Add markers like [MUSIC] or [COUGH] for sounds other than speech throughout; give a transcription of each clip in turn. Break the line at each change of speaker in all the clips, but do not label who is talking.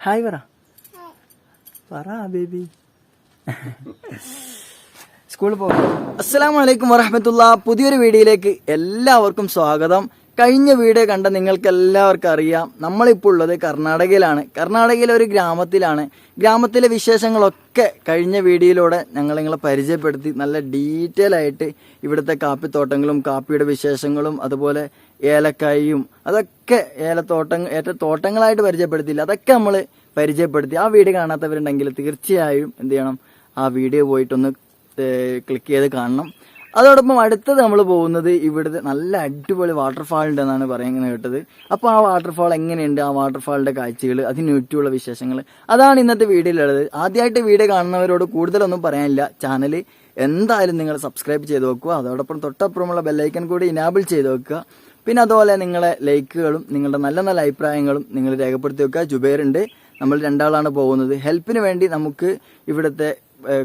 Hi പറ. പറ baby. [LAUGHS] സ്കൂളിൽ പോകും. അസ്സലാമു അലൈക്കും വറഹമത്തുള്ള. പുതിയൊരു വീഡിയോയിലേക്ക് എല്ലാവർക്കും സ്വാഗതം. കഴിഞ്ഞ വീഡിയോ കണ്ട നിങ്ങൾക്ക് എല്ലാവർക്കും അറിയാം. നമ്മളിപ്പോൾ ഉള്ളത് കർണാടകയിലാണ്. കർണാടകയിലെ ഒരു ഗ്രാമത്തിലാണ്. ഗ്രാമത്തിലെ വിശേഷങ്ങളൊക്കെ കഴിഞ്ഞ വീഡിയോയിലൂടെ ഞങ്ങൾ നിങ്ങളെ പരിചയപ്പെടുത്തി. നല്ല ഡീറ്റെയിൽ ആയിട്ട് ഇവിടുത്തെ കാപ്പിത്തോട്ടങ്ങളും കാപ്പിയുടെ വിശേഷങ്ങളും അതുപോലെ ഏലക്കായും അതൊക്കെ ഏലത്തോട്ടങ്ങൾ ഏറ്റ തോട്ടങ്ങളായിട്ട് പരിചയപ്പെടുത്തിയില്ല. അതൊക്കെ നമ്മൾ പരിചയപ്പെടുത്തി. ആ വീഡിയോ കാണാത്തവരുണ്ടെങ്കിൽ തീർച്ചയായും എന്ത് ചെയ്യണം? ആ വീഡിയോ പോയിട്ടൊന്ന് ക്ലിക്ക് ചെയ്ത് കാണണം. അതോടൊപ്പം അടുത്തത് നമ്മൾ പോകുന്നത് ഇവിടുത്തെ നല്ല അടിപൊളി വാട്ടർഫാൾ ഉണ്ടെന്നാണ് പറയുന്നത് കേട്ടത്. അപ്പോൾ ആ വാട്ടർഫാൾ എങ്ങനെയുണ്ട്? ആ വാട്ടർഫാളിന്റെ കാഴ്ചകൾ അതിന് ചുറ്റുമുള്ള വിശേഷങ്ങൾ അതാണ് ഇന്നത്തെ വീഡിയോയിലുള്ളത്. ആദ്യമായിട്ട് വീഡിയോ കാണുന്നവരോട് കൂടുതലൊന്നും പറയാനില്ല. ചാനൽ എന്തായാലും നിങ്ങൾ സബ്സ്ക്രൈബ് ചെയ്ത് വെക്കുക. അതോടൊപ്പം തൊട്ടപ്പുറമുള്ള ബെല്ലൈക്കൺ കൂടി ഇനാബിൾ ചെയ്ത് വെക്കുക. പിന്നെ അതുപോലെ നിങ്ങളെ ലൈക്കുകളും നിങ്ങളുടെ നല്ല നല്ല അഭിപ്രായങ്ങളും നിങ്ങൾ രേഖപ്പെടുത്തി വെക്കുക. ജുബൈറുണ്ട്. നമ്മൾ രണ്ടാളാണ് പോകുന്നത്. ഹെൽപ്പിന് വേണ്ടി നമുക്ക് ഇവിടുത്തെ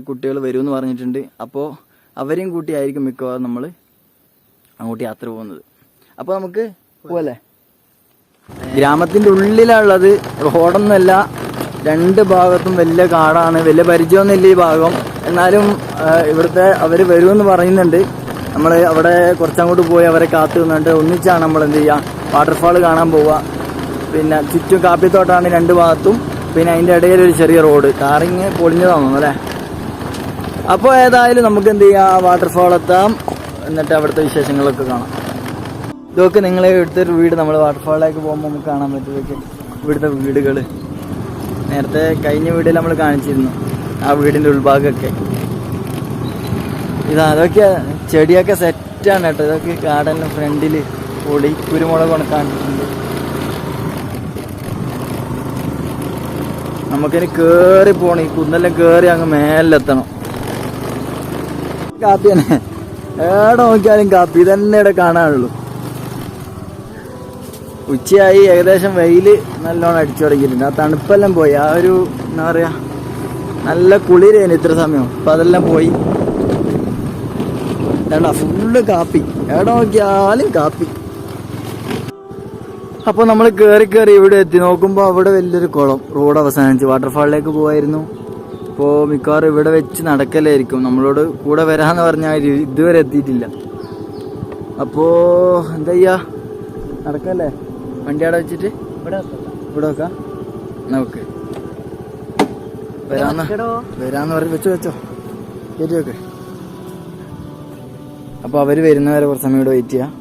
കുട്ടികൾ വരുമെന്ന് പറഞ്ഞിട്ടുണ്ട്. അപ്പോൾ അവരെയും കൂട്ടിയായിരിക്കും മിക്കവാറും നമ്മൾ അങ്ങോട്ട് യാത്ര പോകുന്നത്. അപ്പോൾ നമുക്ക് പോലെ ഗ്രാമത്തിന്റെ ഉള്ളിലുള്ളത് റോഡൊന്നുമല്ല. രണ്ട് ഭാഗത്തും വലിയ കാടാണ്. വലിയ പരിചയമൊന്നുമില്ല ഈ ഭാഗം. എന്നാലും ഇവിടുത്തെ അവർ വരുമെന്ന് പറയുന്നുണ്ട്. നമ്മൾ അവിടെ കുറച്ചങ്ങോട്ട് പോയി അവരെ കാത്തു നിന്നിട്ട് ഒന്നിച്ചാണ് നമ്മൾ എന്ത് ചെയ്യുക വാട്ടർഫാൾ കാണാൻ പോവുക. പിന്നെ ചുറ്റും കാപ്പിത്തോട്ടാണ് രണ്ട് ഭാഗത്തും. പിന്നെ അതിന്റെ ഇടയിൽ ഒരു ചെറിയ റോഡ് കാറിങ് പൊളിഞ്ഞതാണോ അല്ലേ? അപ്പോൾ ഏതായാലും നമുക്ക് എന്ത് ചെയ്യാം? വാട്ടർഫാൾ എത്താം. എന്നിട്ട് അവിടുത്തെ വിശേഷങ്ങളൊക്കെ കാണാം. ഇതൊക്കെ നിങ്ങളെ ഇവിടുത്തെ ഒരു വീട്. നമ്മൾ വാട്ടർഫാളിലേക്ക് പോകുമ്പോൾ നമുക്ക് കാണാൻ പറ്റുമൊക്കെ ഇവിടുത്തെ വീടുകൾ നേരത്തെ കഴിഞ്ഞ വീഡിയോയിൽ നമ്മൾ കാണിച്ചിരുന്നു. ആ വീടിന്റെ ഉൾഭാഗമൊക്കെ. ഇതാ അതൊക്കെ ചെടിയൊക്കെ സെറ്റാണ് കേട്ടോ. ഇതൊക്കെ ഗാർഡനിൽ ഫ്രണ്ടിൽ പൊളി കുരുമുളക് ഉണക്കാണ്ടിട്ടുണ്ട് നമുക്കിനി കേറി പോണം. ഈ കുന്നെല്ലാം കേറി അങ്ങ് മേലെത്തണം. കാപ്പി തന്നെ. എവിടെ നോക്കിയാലും കാപ്പി തന്നെ ഇവിടെ കാണാനുള്ളൂ. ഉച്ചയായി. ഏകദേശം വെയിൽ നല്ലോണം അടിച്ചു തുടങ്ങിയിട്ടുണ്ട്. ആ തണുപ്പെല്ലാം പോയി. ആ ഒരു എന്താ പറയാ നല്ല കുളിരേന് ഇത്ര സമയം. അപ്പൊ അതെല്ലാം പോയി. വേണ്ട ഫുള്ള് കാപ്പി. എവിടെ നോക്കിയാലും കാപ്പി. അപ്പൊ നമ്മൾ കേറി കയറി ഇവിടെ എത്തി. നോക്കുമ്പോ അവിടെ വലിയൊരു കുളം. റോഡ് അവസാനിച്ച് വാട്ടർഫാളിലേക്ക് പോവായിരുന്നു. ഇപ്പോ മിക്കവാറും ഇവിടെ വെച്ച് നടക്കലായിരിക്കും. നമ്മളോട് കൂടെ വരാന്ന് പറഞ്ഞാൽ ഇതുവരെ എത്തിയിട്ടില്ല. അപ്പോ എന്താ ചെയ്യാ? നടക്കല്ലേ? വണ്ടി അവിടെ വെച്ചിട്ട്? ഇവിടെ ഇവിടെ വെക്കാം. നമുക്ക് വരാന്ന് വരാന്ന് പറഞ്ഞ് വെച്ചോ വെച്ചോ. ശരി വെക്ക്. അപ്പൊ അവർ വരുന്നവരെ കുറച്ച് സമയം വെയിറ്റ് ചെയ്യാം.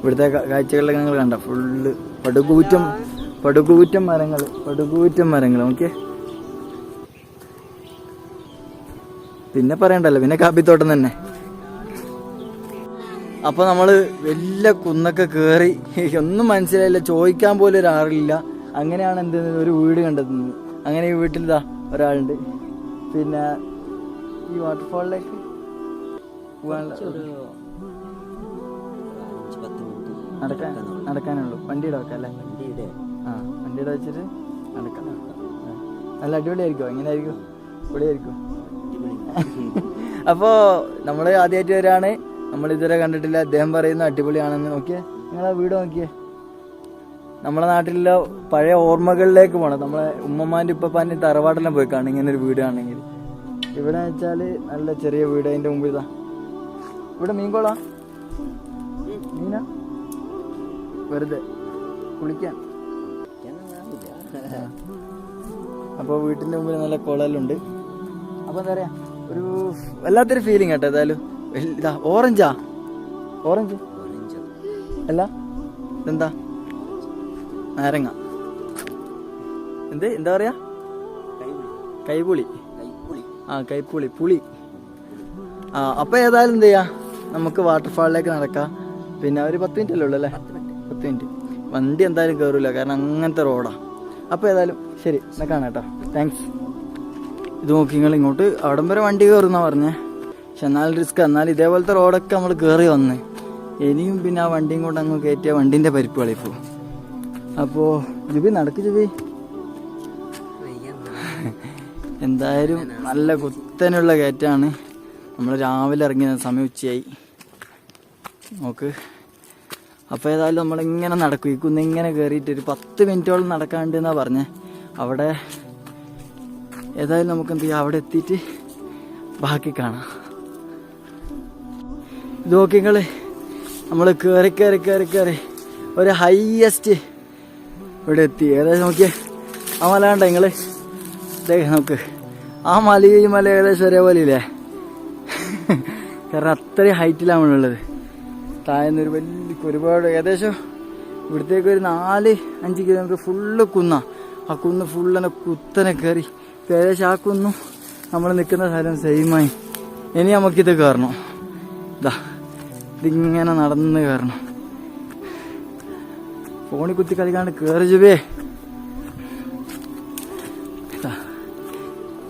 ഇവിടുത്തെ കാഴ്ചകളിലൊക്കെ നിങ്ങൾ കണ്ട? ഫുള്ള് പടുകൂറ്റം പടുകൂറ്റം മരങ്ങൾ പടുകൂറ്റം മരങ്ങൾ ഓക്കെ പിന്നെ പറയണ്ടല്ലോ പിന്നെ കാപ്പിത്തോട്ടം തന്നെ. അപ്പോൾ നമ്മൾ വലിയ കുന്നൊക്കെ കേറി ഒന്നും മനസ്സിലായില്ല ചോദിക്കാൻ പോലും ഒരാളില്ല അങ്ങനെയാണ് എന്ത് ഒരു വീട് കണ്ടെത്തുന്നത്. അങ്ങനെ ഈ വീട്ടിൽ ഇതാ ഒരാളുണ്ട്. പിന്നെ ഈ വാട്ടർഫാളിലേക്ക് നടക്കാൻ നടക്കാനുള്ളൂ. വണ്ടിയുടെ വെക്കാം അല്ലേ? ആ വണ്ടിയുടെ വെച്ചിട്ട് നടക്കാം. ആ. നല്ല അടിപൊളിയായിരിക്കും എങ്ങനെയായിരിക്കും? പൊളിയായിരിക്കും അപ്പോ നമ്മൾ ആദ്യമായിട്ട് വരാണ്. നമ്മൾ ഇതുവരെ കണ്ടിട്ടില്ല. അദ്ദേഹം പറയുന്ന അടിപൊളിയാണെന്ന്. നോക്കിയേ. നിങ്ങളെ വീട് നോക്കിയേ. നമ്മളെ നാട്ടിലുള്ള പഴയ ഓർമ്മകളിലേക്ക് പോണം. നമ്മളെ ഉമ്മമാന്റെ ഉപ്പപ്പാന്റെ തറവാടെല്ലാം പോയി കാണും. ഇങ്ങനെ ഒരു വീട് ആണെങ്കിൽ ഇവിടെ വെച്ചാൽ നല്ല ചെറിയ വീട്. അതിന്റെ മുമ്പിൽ ഇതാ. ഇവിടെ മീൻകോളാ? മീനാ? വെറുതെ. കുളിക്കാൻ. അപ്പോൾ വീട്ടിന്റെ മുമ്പിൽ നല്ല കുളലുണ്ട്. അപ്പൊ എന്താ പറയാ? ഒരു വല്ലാത്തൊരു ഫീലിംഗ് കേട്ടോ ഏതായാലും. ഇതാ ഓറഞ്ചാ? ഓറഞ്ച്? അല്ല? എന്താ നാരങ്ങ. എന്ത്? എന്താ പറയാ? കൈപുളി. ആ കൈപ്പുളി പുളി. ആ അപ്പൊ ഏതായാലും എന്ത് ചെയ്യാ? നമുക്ക് വാട്ടർഫാളിലേക്ക് നടക്കാം. പിന്നെ ഒരു പത്ത് മിനിറ്റ് അല്ലേ ഉള്ളൂ അല്ലേ? പത്ത് മിനിറ്റ് വണ്ടി എന്തായാലും കയറൂല കാരണം അങ്ങനത്തെ റോഡാ അപ്പൊ ഏതായാലും ശരി എന്നാ കാണാം കേട്ടോ. താങ്ക്സ് ഇത് നോക്കി നിങ്ങൾ ഇങ്ങോട്ട് അവിടം വരെ വണ്ടി കയറുന്നാ പറഞ്ഞേ. പക്ഷെ എന്നാലും റിസ്ക് എന്നാലും ഇതേപോലത്തെ റോഡൊക്കെ നമ്മൾ കയറി വന്ന് ഇനിയും പിന്നെ ആ വണ്ടിയും കൊണ്ട് അങ്ങ് കയറ്റിയ വണ്ടിന്റെ പരിപ്പ് കളിപ്പോ അപ്പോ ജുബി നടക്ക് ജുബി. എന്തായാലും നല്ല കുത്തനുള്ള കയറ്റാണ് നമ്മൾ രാവിലെ ഇറങ്ങിയ സമയം ഉച്ചയായി. നോക്ക്. അപ്പോൾ ഏതായാലും നമ്മളിങ്ങനെ നടക്കും. ഈ കുന്നിങ്ങനെ കയറിയിട്ട് ഒരു പത്ത് മിനിറ്റോളം നടക്കാണ്ട് എന്നാ പറഞ്ഞേ. അവിടെ ഏതായാലും നമുക്ക് എന്ത് ചെയ്യാം? അവിടെ എത്തിയിട്ട് ബാക്കി കാണാം. ഇത് നോക്കി നിങ്ങൾ. നമ്മൾ കയറി കയറി കയറി കയറി ഒരു ഹൈയസ്റ്റ് ഇവിടെ എത്തി. ഏകദേശം നോക്കിയേ. ആ മല കണ്ട നിങ്ങൾ? ദേ നോക്ക്. ആ ഈ മല ഏകദേശം ഒരേപോലെ ഇല്ലേ കാരണം അത്രയും ഹൈറ്റിലാണ് നമ്മളുള്ളത് താഴ്ന്ന ഒരു വലിയ ഒരുപാട് ഏകദേശം ഇവിടത്തേക്ക് ഒരു നാല് അഞ്ച് കിലോമീറ്റർ ഫുള്ള് കുന്ന. ആ കുന്ന് ഫുള്ളനെ കുത്തനെ കയറി ഏകദേശം ആ കുന്നും നമ്മൾ നിൽക്കുന്ന സ്ഥലം സെയിമായി ഇനി നമുക്കിത് കയറണം. ഇതാ ഇതിങ്ങനെ നടന്ന് കയറണം. ഫോണിൽ കുത്തി കളിക്കാണ്ട് കയറി ജുബേ. ഇതാ,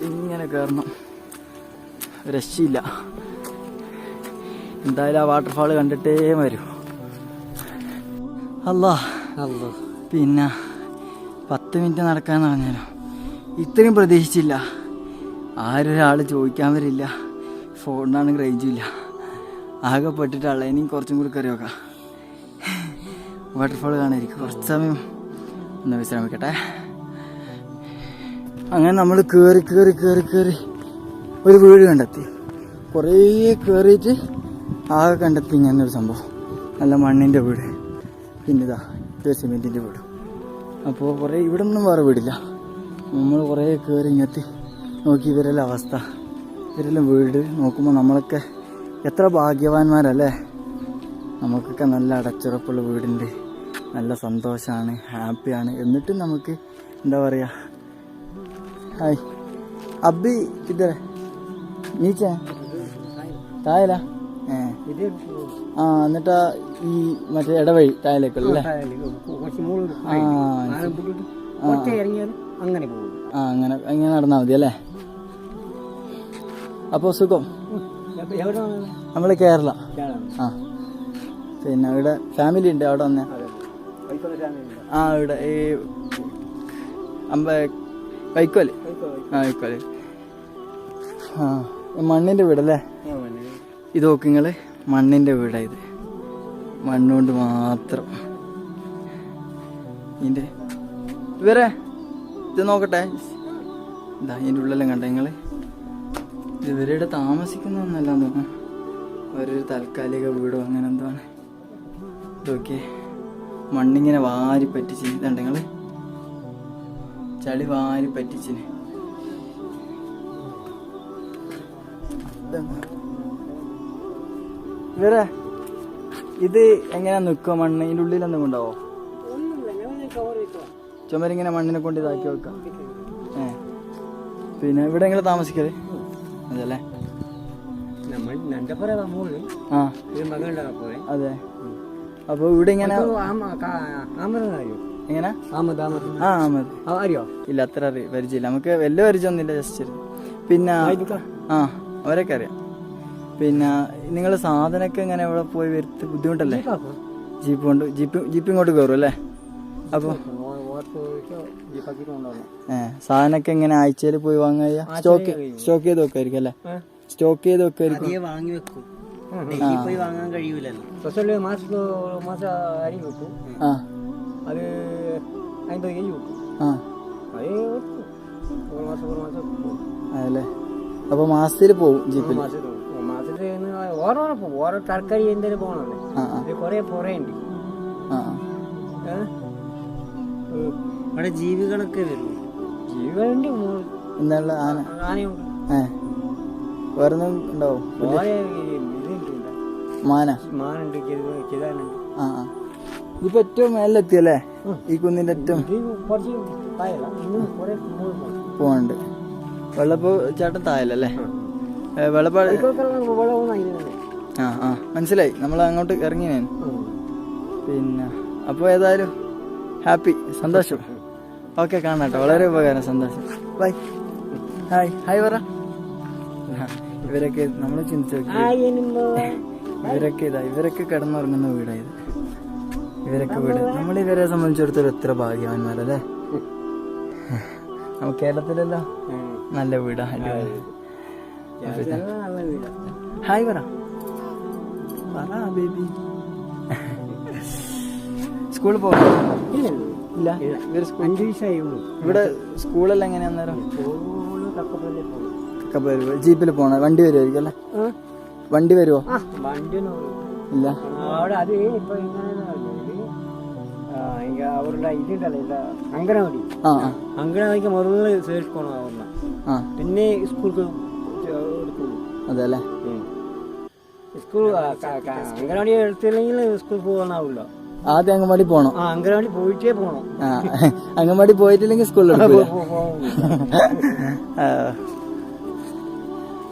ഇങ്ങനെ കയറണം. രക്ഷയില്ല. എന്തായാലും ആ വാട്ടർഫാൾ കണ്ടിട്ടേ വരൂ. അല്ലാ പിന്നെ പത്ത് മിനിറ്റ് നടക്കാന്ന് പറഞ്ഞാലോ ഇത്രയും പ്രതീക്ഷിച്ചില്ല. ആരൊരാൾ ചോദിക്കാൻ വരില്ല. ഫോണിനാണെങ്കിൽ റേഞ്ചില്ല ആകെ പെട്ടിട്ടുള്ള ഇനിയും കുറച്ചും കൂടി കറി വെക്കാം വാട്ടർഫാൾ കാണാതിരിക്കും കുറച്ച് സമയം ഒന്ന് വിശ്രമിക്കട്ടെ. അങ്ങനെ നമ്മൾ കയറി കയറി കയറി കയറി ഒരു വീട് കണ്ടെത്തി. കുറേ കയറിയിട്ട് ആകെ കണ്ടെത്തി ഇങ്ങനെ ഒരു സംഭവം. നല്ല മണ്ണിന്റെ വീട്. പിന്നെ ഇതാ ഇത് സിമെന്റിന്റെ വീട്. അപ്പോൾ കുറേ ഇവിടെ ഒന്നും വേറെ വീടില്ല. നമ്മൾ കുറേ കയറി ഇങ്ങെത്തി നോക്കി ഇവരെല്ലാം അവസ്ഥ. ഇവരെല്ലാം വീട് നോക്കുമ്പോൾ നമ്മളൊക്കെ എത്ര ഭാഗ്യവാന്മാരല്ലേ? നമുക്കൊക്കെ നല്ല അടച്ചുറപ്പുള്ള വീടുണ്ട്. നല്ല സന്തോഷമാണ് ഹാപ്പിയാണ്. എന്നിട്ടും നമുക്ക് എന്താ പറയുക ഹായ്. അബി ഇതേ നീച്ച? തായല ആ എന്നിട്ടാ ഈ മറ്റേ ഇടവഴി
ഇറങ്ങിയാൽ അങ്ങനെ
ആ അങ്ങനെ അങ്ങനെ നടന്നാൽ മതി അല്ലേ? അപ്പോ സുഖം? നമ്മൾ കേരള. ആ. പിന്നെ ഇവിടെ ഫാമിലി ഉണ്ട് അവിടെ വന്നേ. ആ ഇവിടെ ഈ അമ്പ വൈക്കോൽ. ആ വൈക്കോൽ. ആ. മണ്ണിന്റെ വീടല്ലേ ഇത് നോക്ക് മണ്ണിന്റെ മണ്ണിന്റെ വീടാ ഇത്. മണ്ണുകൊണ്ട് മാത്രം. ഇതിന്റെ ഇവരെ ഇത് നോക്കട്ടെ. ഇതാ ഇതിന്റെ ഉള്ളെല്ലാം കണ്ട നിങ്ങൾ? ഇത് ഇവരുടെ താമസിക്കുന്നൊന്നല്ല തോന്നുന്നു. അവരൊരു താൽക്കാലിക വീടോ അങ്ങനെ എന്താണ് ഇതൊക്കെ മണ്ണിങ്ങനെ വാരി പറ്റിച്ച് ഇതുണ്ട് ചളി വാരി പറ്റിച്ചിന് ഇവരെ ഇത് എങ്ങനെയാ നിൽക്കുക മണ്ണ്? ഇതിന്റെ ഉള്ളിൽ എന്തെങ്കിലും ഉണ്ടാവോ ചുമരിങ്ങനെ മണ്ണിനെ കൊണ്ട് ഇതാക്കി വെക്കാം ഏ. പിന്നെ ഇവിടെ നിങ്ങൾ താമസിക്കൽ? അതല്ലേ? ആ. അതെ. അപ്പൊ ഇവിടെ ഇങ്ങനെ എങ്ങനെ?
ആമത്
ആ
അറിയോ?
ഇല്ല അത്ര അറി പരിചയമില്ല. നമുക്ക് വലിയ പരിചയമൊന്നുമില്ല ജസ്റ്റ് പിന്നെ ആ. അവരൊക്കെ അറിയാം. പിന്നെ നിങ്ങൾ സാധനമൊക്കെ ഇങ്ങനെ ഇവിടെ പോയി വരുത്ത് ബുദ്ധിമുട്ടല്ലേ? ജീപ്പ് കൊണ്ട് ജീപ്പ് ജീപ്പ് ഇങ്ങോട്ട് കയറും അല്ലേ? അപ്പോൾ ഏ സാധനമൊക്കെ ഇങ്ങനെ ആഴ്ചയിൽ പോയി വാങ്ങുക സ്റ്റോക്ക് സ്റ്റോക്ക് ചെയ്ത് വെക്കായിരിക്കും അല്ലേ? സ്റ്റോക്ക് ചെയ്ത് വെക്കായിരിക്കും
വാങ്ങി വെക്കും. പോയി വാങ്ങാൻ കഴിയൂലല്ലോ. മാസം മാസം അരി വെക്കും.
ആ.
അത് അമ്പത് കെ ജി വെക്കും.
അതല്ലേ അപ്പോൾ മാസത്തിൽ പോകും ജീപ്പിൽ
മാസത്തിൽ ഓരോ പോകും ഓരോ തർക്കരി എന്തെങ്കിലും
ആ
കുറേ പുറയുണ്ട് അവിടെ ജീവികളൊക്കെ വരും ജീവികളുണ്ട്
എന്നുള്ള ആന.
ആനയുണ്ട്.
ഏ. ഉണ്ടാവും. മാന.
മാനുണ്ട് കിതാനുണ്ട്.
ആ ഇപ്പൊ ഏറ്റവും മേലെത്തിയല്ലേ? ഈ കുന്നിന്റെ ഏറ്റവും
പോവാണ്ട് കുറച്ച്
പോകണ്ട് വെള്ളപ്പോ ചേട്ടൻ തായല്ലേ വെള്ളപ്പാട് ആ ആ മനസ്സിലായി. നമ്മൾ അങ്ങോട്ട് ഇറങ്ങി ഞാൻ പിന്നെ അപ്പോൾ ഏതായാലും ഹാപ്പി സന്തോഷം. ഓക്കെ കാണാട്ടോ. വളരെ ഉപകാരം സന്തോഷം. ബൈ. ഹായ്. ഹായ് പറ. ഇവരൊക്കെ നമ്മൾ ചിന്തിച്ചു ഇവരൊക്കെ ഇതാ ഇവരൊക്കെ കിടന്നുറങ്ങുന്ന വീടായത്. ഇവരൊക്കെ വീട്. നമ്മൾ ഇവരെ സംബന്ധിച്ചിടത്തോളം എത്ര ഭാഗ്യവാന്മാരല്ലേ? നമ്മ കേരളത്തിലല്ലോ? നല്ല വീടാ ഹായ് പറ. പറ ബേബി. സ്കൂളിൽ പോകാം ഇല്ല
അഞ്ച്
ഇവിടെ സ്കൂളെല്ലാം എങ്ങനെയാ അന്നേരം ജീപ്പിൽ പോണ വണ്ടി വരുമായിരിക്കും അല്ലേ? വണ്ടി വരുവോ? ഇല്ല.
അവരുടെ ഇതുണ്ടല്ലോ അങ്കനവാടി
ആ
അങ്കനവാടിക്ക് ആവുന്ന
ആ
പിന്നെ സ്കൂൾക്ക്
അതെ അല്ലേ
സ്കൂൾ അംഗനവാടി എടുത്തില്ലെങ്കിൽ സ്കൂൾ പോകാനാവില്ല.
ആദ്യം അംഗൻവാടി പോണം.
ആ അങ്കനവാടി പോയിട്ടേ പോകണം
അംഗൻവാടി പോയിട്ടില്ലെങ്കിൽ സ്കൂളിൽ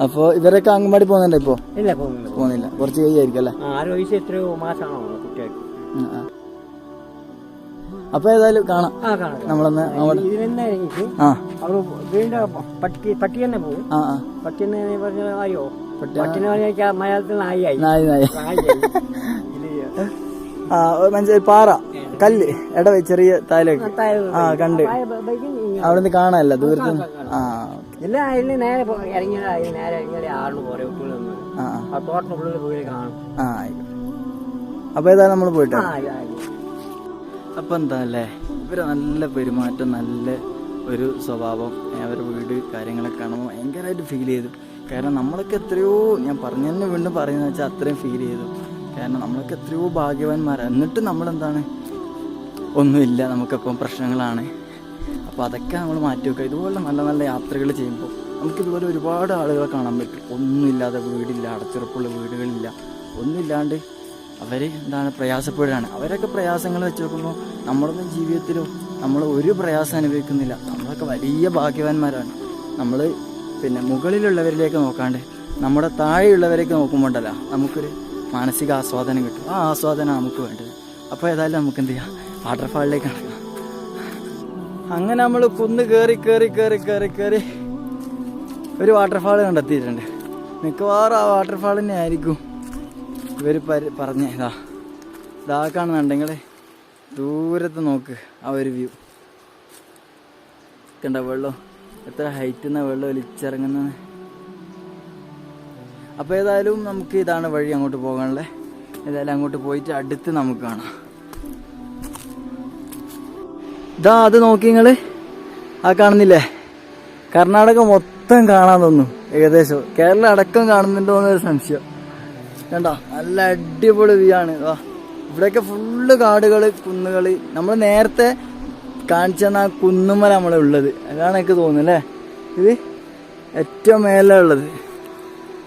അപ്പോ ഇവരൊക്കെ അംഗൻവാടി പോകുന്നുണ്ടോ ഇപ്പോ?
ഇല്ല പോകുന്നില്ല
കുറച്ച് കഴിയായിരിക്കും അല്ലേ?
ആറ് വയസ്സ് എത്രയോ മാസമാണോ കുട്ടികൾക്ക്.
അപ്പൊ ഏതായാലും കാണാം. നമ്മളൊന്ന് അവിടെ.
ഇത്
ആ.
വീണ്ടും പട്ടി പട്ടി തന്നെ പോകും
ആ ആ.
പട്ടി തന്നെ പറഞ്ഞ ആയോ?
പട്ടി
പട്ടിനെ പറഞ്ഞാൽ മലയാളത്തിൽ നായി
നായി. നായി
നായി
ആ ഒരു മനസ്സിലായി പാറ കല്ല് എട ചെറിയ താലേക്ക് ആ കണ്ട്. അവിടെ നിന്ന് കാണാനല്ല ദൂരത്ത് ആ
എല്ലാം നേരെ ആളിന്
ആ
പോയി കാണും.
ആ ആയിക്കോട്ടെ. അപ്പൊ ഏതായാലും നമ്മൾ പോയിട്ടാ. അപ്പൊ എന്താ അല്ലേ ഇവർ നല്ല പെരുമാറ്റം നല്ല ഒരു സ്വഭാവം. അവരുടെ വീട് കാര്യങ്ങളൊക്കെ കാണുമ്പോൾ ഭയങ്കരമായിട്ട് ഫീൽ ചെയ്തു. കാരണം നമ്മളൊക്കെ എത്രയോ ഞാൻ പറഞ്ഞു തന്നെ വീണ്ടും പറയുന്നത് വെച്ചാൽ അത്രയും ഫീൽ ചെയ്തു. കാരണം നമ്മളൊക്കെ എത്രയോ ഭാഗ്യവാന്മാരാണ് എന്നിട്ട് നമ്മളെന്താണ്? ഒന്നുമില്ല നമുക്കിപ്പം പ്രശ്നങ്ങളാണ്. അപ്പോൾ അതൊക്കെ നമ്മൾ മാറ്റി വെക്കുക ഇതുപോലെ നല്ല നല്ല യാത്രകൾ ചെയ്യുമ്പോൾ നമുക്ക് ഇതുപോലെ ഒരുപാട് ആളുകളെ കാണാൻ പറ്റും. ഒന്നുമില്ലാതെ വീടില്ല അടച്ചുറപ്പുള്ള വീടുകളില്ല. ഒന്നുമില്ലാണ്ട് അവർ എന്താണ് പ്രയാസപ്പെടുകയാണ്. അവരൊക്കെ പ്രയാസങ്ങൾ വെച്ച് നോക്കുമ്പോൾ നമ്മളൊന്നും ജീവിതത്തിലോ നമ്മൾ ഒരു പ്രയാസം അനുഭവിക്കുന്നില്ല. നമ്മളൊക്കെ വലിയ ഭാഗ്യവാന്മാരാണ്. നമ്മൾ പിന്നെ മുകളിലുള്ളവരിലേക്ക് നോക്കാണ്ട് നമ്മുടെ താഴെയുള്ളവരേക്ക് നോക്കുമ്പോണ്ടല്ല നമുക്കൊരു മാനസിക ആസ്വാദനം കിട്ടും. ആ ആസ്വാദനം നമുക്ക് വേണ്ടത്. അപ്പോൾ ഏതായാലും നമുക്ക് എന്ത് ചെയ്യാം? വാട്ടർഫാളിലേക്ക് നടക്കാം. അങ്ങനെ നമ്മൾ കുന്ന് കയറി കയറി കയറി കയറി കയറി ഒരു വാട്ടർഫാൾ കണ്ടെത്തിയിട്ടുണ്ട്. മിക്കവാറും ആ വാട്ടർഫാൾ തന്നെ ആയിരിക്കും ഇവർ പറഞ്ഞ ഇതാ ഇതാ കാണുന്നുണ്ടെങ്കിൽ ദൂരത്ത് നോക്ക് ആ ഒരു വ്യൂ. കണ്ട വെള്ളം? എത്ര ഹൈറ്റിൽ നിന്ന് വെള്ളം ഒലിച്ചിറങ്ങുന്നത് അപ്പോൾ ഏതായാലും നമുക്ക് ഇതാണ് വഴി അങ്ങോട്ട് പോകാനുള്ളത് ഏതായാലും അങ്ങോട്ട് പോയിട്ട് അടുത്ത് നമുക്ക് കാണാം. ഇതാ അത് നോക്കി നിങ്ങൾ. ആ കാണുന്നില്ലേ? കർണാടക മൊത്തം കാണാൻ തോന്നുന്നു ഏകദേശം. കേരളം അടക്കം കാണുന്നുണ്ടോ എന്നൊരു സംശയം. കണ്ടോ? നല്ല അടിപൊളി വ്യൂ ആണ്. വാ ഇവിടെയൊക്കെ ഫുള്ള് കാടുകൾ കുന്നുകൾ നമ്മൾ നേരത്തെ കാണിച്ചു തന്ന ആ കുന്നുമല നമ്മളെ ഉള്ളത് അതാണ് എനിക്ക് തോന്നുന്നു അല്ലേ? ഇത് ഏറ്റവും മേലെ ഉള്ളത്.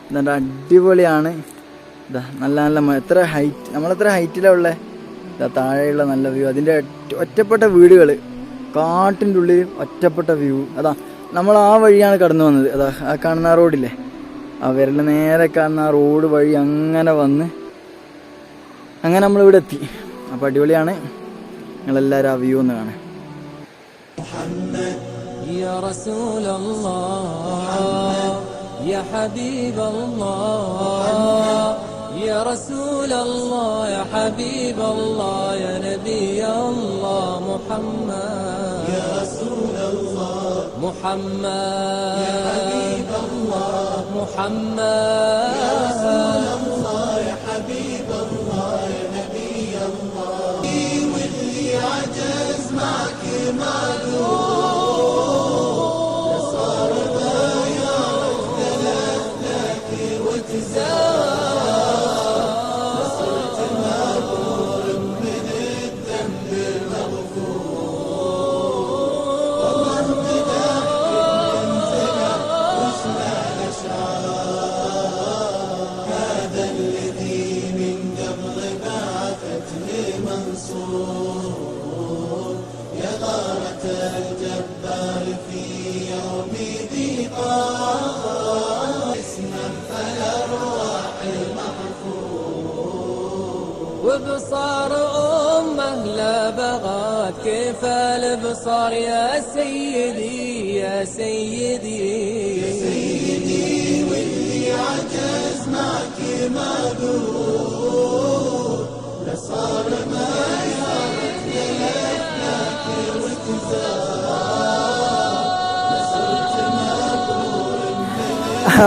എന്നിട്ട് അടിപൊളിയാണ്. ഇതാ നല്ല നല്ല എത്ര ഹൈറ്റ് നമ്മളെത്ര ഹൈറ്റിലാണ് ഉള്ളത് ഇതാ താഴെയുള്ള നല്ല വ്യൂ അതിന്റെ ഒറ്റപ്പെട്ട വീടുകൾ കാട്ടിന്റെ ഉള്ളിൽ ഒറ്റപ്പെട്ട വ്യൂ അതാ നമ്മൾ ആ വഴിയാണ് കടന്നു വന്നത്. അതാ ആ കാണുന്ന റോഡില്ലേ ആ വിരൽ നേരെ കാണുന്ന ആ റോഡ് വഴി അങ്ങനെ വന്ന് അങ്ങനെ നമ്മളിവിടെ എത്തി അപ്പോൾ അടിപൊളിയാണ് നിങ്ങളെല്ലാവരും ആ വ്യൂ ഒന്ന് കാണാം
يا رسول الله يا حبيب الله يا رسول الله يا حبيب الله يا نبي الله محمد يا رسول الله محمد يا حبيب الله محمد.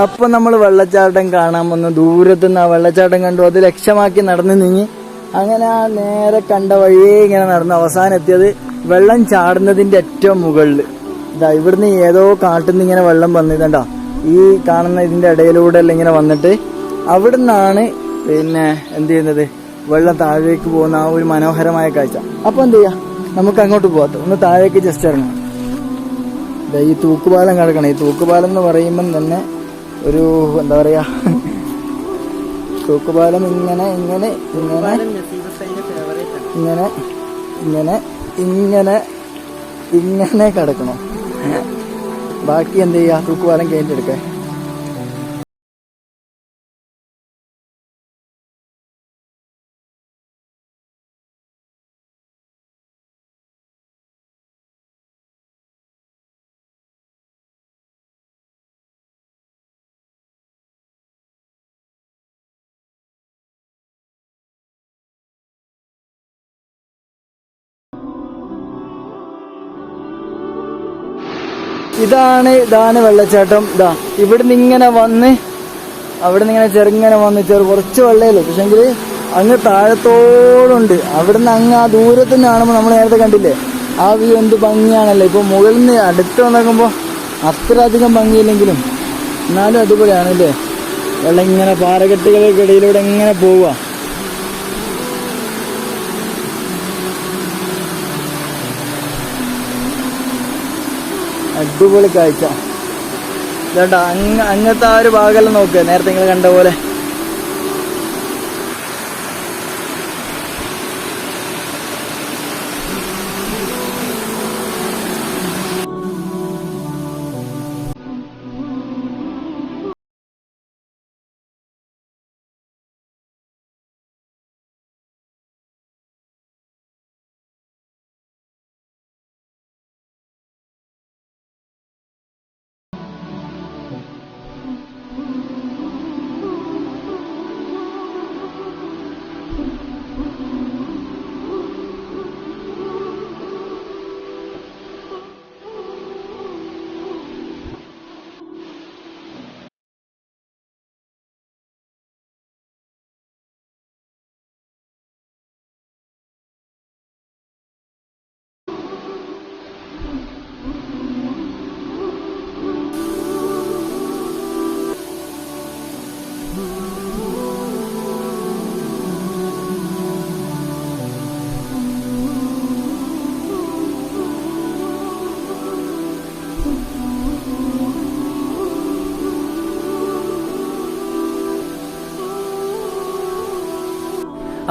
അപ്പൊ നമ്മൾ വെള്ളച്ചാട്ടം കാണാൻ വന്നു. ദൂരത്തു നിന്ന് ആ വെള്ളച്ചാട്ടം കണ്ടു. അത് ലക്ഷ്യമാക്കി നടന്നു നീങ്ങി. അങ്ങനെ ആ നേരെ കണ്ട വഴിയേ ഇങ്ങനെ നടന്നു അവസാനം എത്തിയത് വെള്ളം ചാടുന്നതിന്റെ ഏറ്റവും മുകളിൽ ഇതാ ഇവിടുന്ന് ഏതോ കാട്ടിൽ നിന്ന് ഇങ്ങനെ വെള്ളം വന്നിട്ടുണ്ടോ ഈ കാണുന്ന ഇതിന്റെ ഇടയിലൂടെ എല്ലാം ഇങ്ങനെ വന്നിട്ട് അവിടുന്നാണ് പിന്നെ എന്ത് ചെയ്യുന്നത്? വെള്ളം താഴേക്ക് പോകുന്ന ആ ഒരു മനോഹരമായ കാഴ്ച. അപ്പൊ എന്ത് ചെയ്യാ? നമുക്ക് അങ്ങോട്ട് പോകാത്ത ഒന്ന് താഴേക്ക് ജസ്റ്റ് ഇറങ്ങണം ഈ തൂക്കുപാലം കിടക്കണം. ഈ തൂക്കുപാലം എന്ന് പറയുമ്പം തന്നെ ഒരു എന്താ പറയാ? തൂക്കുപാലം ഇങ്ങനെ ഇങ്ങനെ ഇങ്ങനെ ഇങ്ങനെ ഇങ്ങനെ ഇങ്ങനെ ഇങ്ങനെ കിടക്കണം. ബാക്കി എന്ത് ചെയ്യാ? തൂക്കുപാലം കഴിഞ്ഞെടുക്കാൻ ഇതാണ് ഇതാണ് വെള്ളച്ചാട്ടം. ഇതാ ഇവിടുന്ന് ഇങ്ങനെ വന്ന് അവിടുന്ന് ഇങ്ങനെ ചെറുങ്ങനെ വന്ന് ചെറു കുറച്ച് വെള്ളമല്ലോ പക്ഷെങ്കിൽ അങ്ങ് താഴത്തോടുണ്ട്. അവിടുന്ന് അങ്ങ് ആ ദൂരത്തു നിന്ന് കാണുമ്പോൾ നമ്മൾ നേരത്തെ കണ്ടില്ലേ? ആ വ്യൂ എന്ത് ഭംഗിയാണല്ലോ? ഇപ്പൊ മുകളിൽ നിന്ന് അടുത്ത് വന്നേക്കുമ്പോൾ അത്ര അധികം ഭംഗിയില്ലെങ്കിലും എന്നാലും അതുപോലെയാണല്ലേ? വെള്ളം ഇങ്ങനെ പാറകെട്ടുകൾക്കിടയിലൂടെ ഇങ്ങനെ പോവുക. അടിപൊളി കാഴ്ച. അങ്ങ അങ്ങനത്തെ ആ ഒരു ഭാഗമെല്ലാം നോക്കുക നേരത്തെ നിങ്ങൾ കണ്ട പോലെ.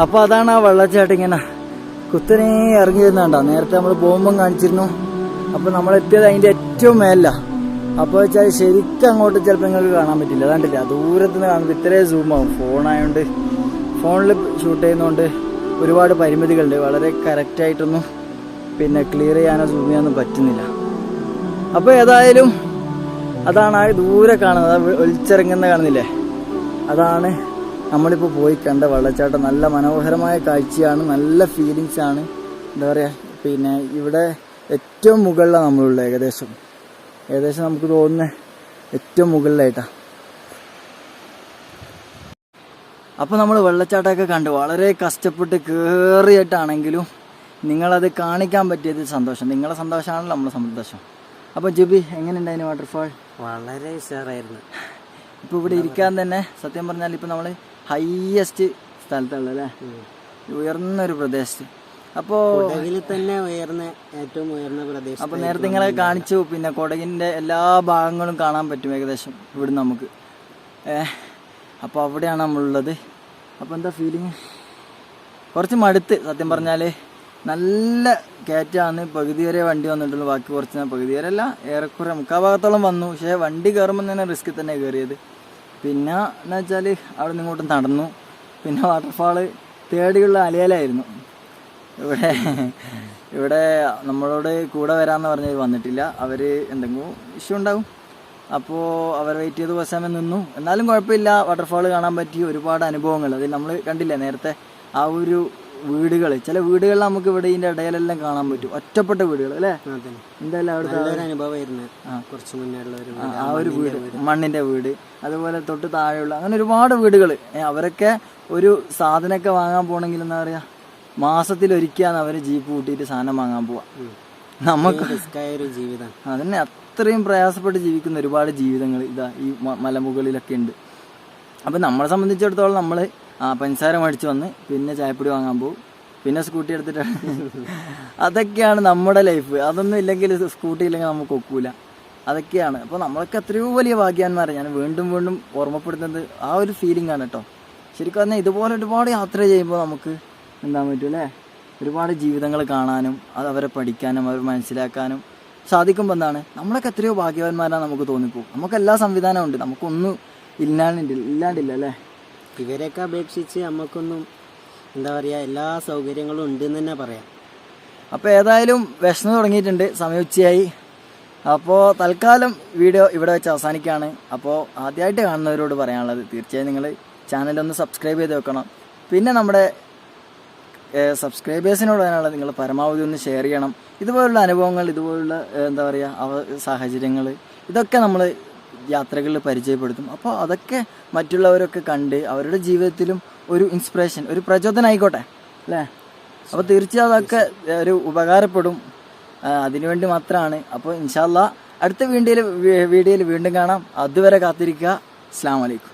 അപ്പൊ അതാണ് ആ വെള്ളച്ചാട്ടം ഇങ്ങനെ. കുത്തനെ ഇറങ്ങി വരുന്നുണ്ടോ? നേരത്തെ നമ്മൾ പോകുമ്പം കാണിച്ചിരുന്നു. അപ്പൊ നമ്മൾ എത്തിയത് അതിന്റെ ഏറ്റവും മേല അപ്പോൾ വെച്ചാൽ ശരിക്കും അങ്ങോട്ട് ചിലപ്പോൾ നിങ്ങൾക്ക് കാണാൻ പറ്റില്ല. അതാണ്ടില്ല ദൂരത്ത് നിന്ന് കാണുമ്പോൾ ഇത്രയും സൂം ആവും. ഫോണായതുകൊണ്ട് ഫോണിൽ ഷൂട്ട് ചെയ്യുന്നതുകൊണ്ട് ഒരുപാട് പരിമിതികളുണ്ട്. വളരെ കറക്റ്റായിട്ടൊന്നും പിന്നെ ക്ലിയർ ചെയ്യാനോ സൂം ചെയ്യാനോ പറ്റുന്നില്ല. അപ്പോൾ ഏതായാലും അതാണ് ആ ദൂരെ കാണുന്നത്. ഒലിച്ചിറങ്ങുന്ന കാണുന്നില്ലേ? അതാണ് നമ്മളിപ്പോൾ പോയി കണ്ട വെള്ളച്ചാട്ടം നല്ല മനോഹരമായ കാഴ്ചയാണ് നല്ല ഫീലിങ്സ് ആണ്. എന്താ പറയുക പിന്നെ ഇവിടെ ഏറ്റവും മുകളിലാണ് നമ്മളുള്ളത് ഏകദേശം. ഏകദേശം നമുക്ക് തോന്നുന്ന ഏറ്റവും മുകളിലായിട്ടാണ് അപ്പോൾ നമ്മൾ വെള്ളച്ചാട്ടമൊക്കെ കണ്ട് വളരെ കഷ്ടപ്പെട്ട് കയറിയിട്ടാണെങ്കിലും നിങ്ങളത് കാണിക്കാൻ പറ്റിയത് സന്തോഷം. നിങ്ങളെ സന്തോഷമാണല്ലോ നമ്മളെ സന്തോഷം. അപ്പോൾ ജുബി എങ്ങനെയുണ്ടായിരുന്നു വാട്ടർഫാൾ
വളരെ ഉഷാറായിരുന്നു.
ഇപ്പോൾ ഇവിടെ ഇരിക്കാൻ തന്നെ സത്യം പറഞ്ഞാൽ ഇപ്പോൾ നമ്മൾ ഹയസ്റ്റ് സ്ഥലത്തുള്ള അല്ലേ ഉയർന്നൊരു പ്രദേശത്ത്.
അപ്പോ തന്നെ ഉയർന്ന ഏറ്റവും ഉയർന്ന പ്രദേശം
അപ്പോൾ നേരത്തെ നിങ്ങളെ കാണിച്ചു. പിന്നെ കൊടകിന്റെ എല്ലാ ഭാഗങ്ങളും കാണാൻ പറ്റും ഏകദേശം ഇവിടുന്ന് നമുക്ക്. ഏഹ് അപ്പോൾ അവിടെയാണ് നമ്മളുള്ളത്. അപ്പോൾ എന്താ ഫീലിങ് കുറച്ച് മടുത്ത് സത്യം പറഞ്ഞാൽ നല്ല കയറ്റാണ് പകുതി വരെ വണ്ടി വന്നിട്ടുള്ളൂ. ബാക്കി കുറച്ച് പകുതി വരെ അല്ല ഏറെക്കുറെ മുക്കാ ഭാഗത്തോളം വന്നു. പക്ഷേ വണ്ടി കയറുമ്പോൾ തന്നെ റിസ്ക് തന്നെ കയറിയത്. പിന്നെ എന്ന് വെച്ചാൽ അവിടെ നിന്ന് നടന്നു. പിന്നെ വാട്ടർഫാൾ തേടിയുള്ള അലയലായിരുന്നു. ഇവിടെ ഇവിടെ നമ്മളോട് കൂടെ വരാമെന്ന് പറഞ്ഞ് വന്നിട്ടില്ല. അവർ എന്തെങ്കിലും ഇഷ്യൂ ഉണ്ടാവും. അപ്പോൾ അവർ വെയിറ്റ് ചെയ്ത് കുറച്ച് സമയം നിന്നു. എന്നാലും കുഴപ്പമില്ല. വാട്ടർഫാൾ കാണാൻ പറ്റി ഒരുപാട് അനുഭവങ്ങൾ. അതിൽ നമ്മൾ കണ്ടില്ല നേരത്തെ? ആ ഒരു വീടുകൾ ചില വീടുകളിൽ നമുക്ക് ഇവിടെ ഇതിന്റെ ഇടയിലെല്ലാം കാണാൻ പറ്റും. ഒറ്റപ്പെട്ട വീടുകൾ അല്ലേ? എന്തായാലും അവിടുത്തെ
അനുഭവമായിരുന്നു കുറച്ച് മുന്നേ
ആ, ഒരു വീട് മണ്ണിന്റെ വീട്. അതുപോലെ തൊട്ട് താഴെയുള്ള അങ്ങനെ ഒരുപാട് വീടുകൾ അവരൊക്കെ ഒരു സാധനമൊക്കെ വാങ്ങാൻ പോണെങ്കിൽ എന്താ പറയാ? മാസത്തിൽ ഒരിക്കലാണ് അവർ ജീപ്പ് കൂട്ടിയിട്ട് സാധനം വാങ്ങാൻ പോവാ നമുക്ക്
ജീവിതം.
അതന്നെ അത്രയും പ്രയാസപ്പെട്ട് ജീവിക്കുന്ന ഒരുപാട് ജീവിതങ്ങൾ ഇതാ ഈ മലമുകളിലൊക്കെ ഉണ്ട്. അപ്പം നമ്മളെ സംബന്ധിച്ചിടത്തോളം നമ്മൾ ആ പഞ്ചസാര മേടിച്ച് വന്ന് പിന്നെ ചായപ്പൊടി വാങ്ങാൻ പോകും. പിന്നെ സ്കൂട്ടി എടുത്തിട്ടാണ് [LAUGHS] അതൊക്കെയാണ് നമ്മുടെ ലൈഫ് അതൊന്നും ഇല്ലെങ്കിൽ സ്കൂട്ടി ഇല്ലെങ്കിൽ നമുക്ക് ഒക്കൂല. അതൊക്കെയാണ്. അപ്പോൾ നമ്മളൊക്കെ എത്രയോ വലിയ ഭാഗ്യാന്മാരെ ഞാൻ വീണ്ടും വീണ്ടും ഓർമ്മപ്പെടുത്തുന്നത് ആ ഒരു ഫീലിംഗ് ആണ് കേട്ടോ ശരിക്കും പറഞ്ഞാൽ ഇതുപോലെ ഒരുപാട് യാത്ര ചെയ്യുമ്പോൾ നമുക്ക് എന്താ പറ്റും അല്ലേ ഒരുപാട് ജീവിതങ്ങൾ കാണാനും അത് അവരെ പഠിക്കാനും അവരെ മനസ്സിലാക്കാനും സാധിക്കുമ്പോൾ എന്താണ്? നമ്മളൊക്കെ എത്രയോ ഭാഗ്യവാന്മാരാണ് നമുക്ക് തോന്നിപ്പോകും നമുക്ക് എല്ലാ സംവിധാനവും ഉണ്ട്. നമുക്കൊന്നും ഇല്ലാണ്ടില്ല ഇല്ലാണ്ടില്ല അല്ലേ
ഇവരെയൊക്കെ അപേക്ഷിച്ച് നമുക്കൊന്നും എന്താ പറയുക എല്ലാ സൗകര്യങ്ങളും ഉണ്ട് എന്ന് തന്നെ പറയാം.
അപ്പോൾ ഏതായാലും വിഷമം തുടങ്ങിയിട്ടുണ്ട്. സമയം ഉച്ചയായി. അപ്പോൾ തൽക്കാലം വീഡിയോ ഇവിടെ വെച്ച് അവസാനിക്കുകയാണ്. അപ്പോൾ ആദ്യമായിട്ട് കാണുന്നവരോട് പറയാനുള്ളത് തീർച്ചയായും നിങ്ങൾ ചാനലൊന്ന് സബ്സ്ക്രൈബ് ചെയ്ത് വെക്കണം. പിന്നെ നമ്മുടെ സബ്സ്ക്രൈബേഴ്സിനോട് പറയാനുള്ളത് നിങ്ങൾ പരമാവധി ഒന്ന് ഷെയർ ചെയ്യണം. ഇതുപോലുള്ള അനുഭവങ്ങൾ ഇതുപോലുള്ള എന്താ പറയുക സാഹചര്യങ്ങൾ ഇതൊക്കെ നമ്മൾ യാത്രകളിൽ പരിചയപ്പെടുത്തും. അപ്പോൾ അതൊക്കെ മറ്റുള്ളവരൊക്കെ കണ്ട് അവരുടെ ജീവിതത്തിലും ഒരു ഇൻസ്പിറേഷൻ ഒരു പ്രചോദനം ആയിക്കോട്ടെ അല്ലേ? അപ്പോൾ തീർച്ചയായും അതൊക്കെ ഒരു ഉപകാരപ്പെടും. അതിനുവേണ്ടി മാത്രമാണ് അപ്പോൾ ഇൻഷാല്ല അടുത്ത വീഡിയോയിൽ വീഡിയോയിൽ വീണ്ടും കാണാം. അതുവരെ കാത്തിരിക്കുക. അസ്സാം വലൈക്കും